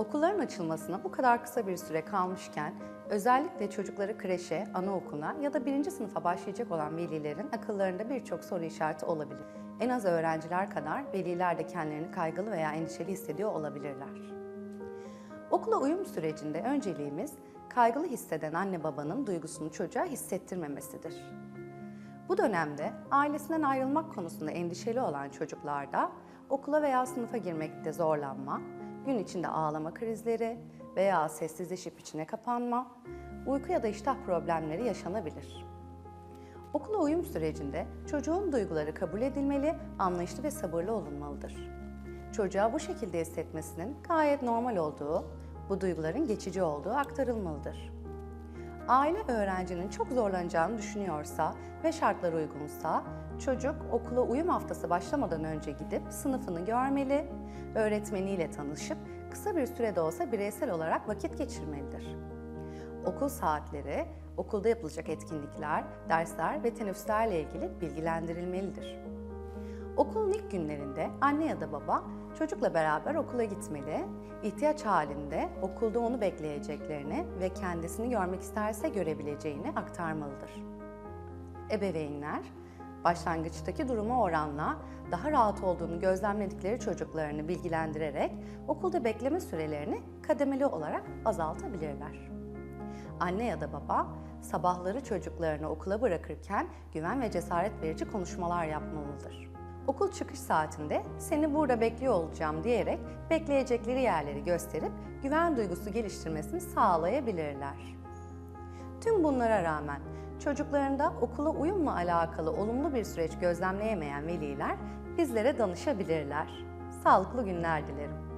Okulların açılmasına bu kadar kısa bir süre kalmışken özellikle çocukları kreşe, anaokuluna ya da birinci sınıfa başlayacak olan velilerin akıllarında birçok soru işareti olabilir. En az öğrenciler kadar veliler de kendilerini kaygılı veya endişeli hissediyor olabilirler. Okula uyum sürecinde önceliğimiz kaygılı hisseden anne babanın duygusunu çocuğa hissettirmemesidir. Bu dönemde ailesinden ayrılmak konusunda endişeli olan çocuklarda okula veya sınıfa girmekte zorlanma, gün içinde ağlama krizleri veya sessizleşip içine kapanma, uyku ya da iştah problemleri yaşanabilir. Okula uyum sürecinde çocuğun duyguları kabul edilmeli, anlayışlı ve sabırlı olunmalıdır. Çocuğa bu şekilde hissetmesinin gayet normal olduğu, bu duyguların geçici olduğu aktarılmalıdır. Aile öğrencinin çok zorlanacağını düşünüyorsa ve şartlar uygunsa, çocuk okula uyum haftası başlamadan önce gidip sınıfını görmeli, öğretmeniyle tanışıp kısa bir sürede olsa bireysel olarak vakit geçirmelidir. Okul saatleri, okulda yapılacak etkinlikler, dersler ve teneffüslerle ilgili bilgilendirilmelidir. Okulun ilk günlerinde anne ya da baba çocukla beraber okula gitmeli, ihtiyaç halinde okulda onu bekleyeceklerini ve kendisini görmek isterse görebileceğini aktarmalıdır. Ebeveynler, başlangıçtaki duruma oranla daha rahat olduğunu gözlemledikleri çocuklarını bilgilendirerek okulda bekleme sürelerini kademeli olarak azaltabilirler. Anne ya da baba sabahları çocuklarını okula bırakırken güven ve cesaret verici konuşmalar yapmalıdır. Okul çıkış saatinde seni burada bekliyor olacağım diyerek bekleyecekleri yerleri gösterip güven duygusu geliştirmesini sağlayabilirler. Tüm bunlara rağmen çocuklarında okula uyumla alakalı olumlu bir süreç gözlemleyemeyen veliler bizlere danışabilirler. Sağlıklı günler dilerim.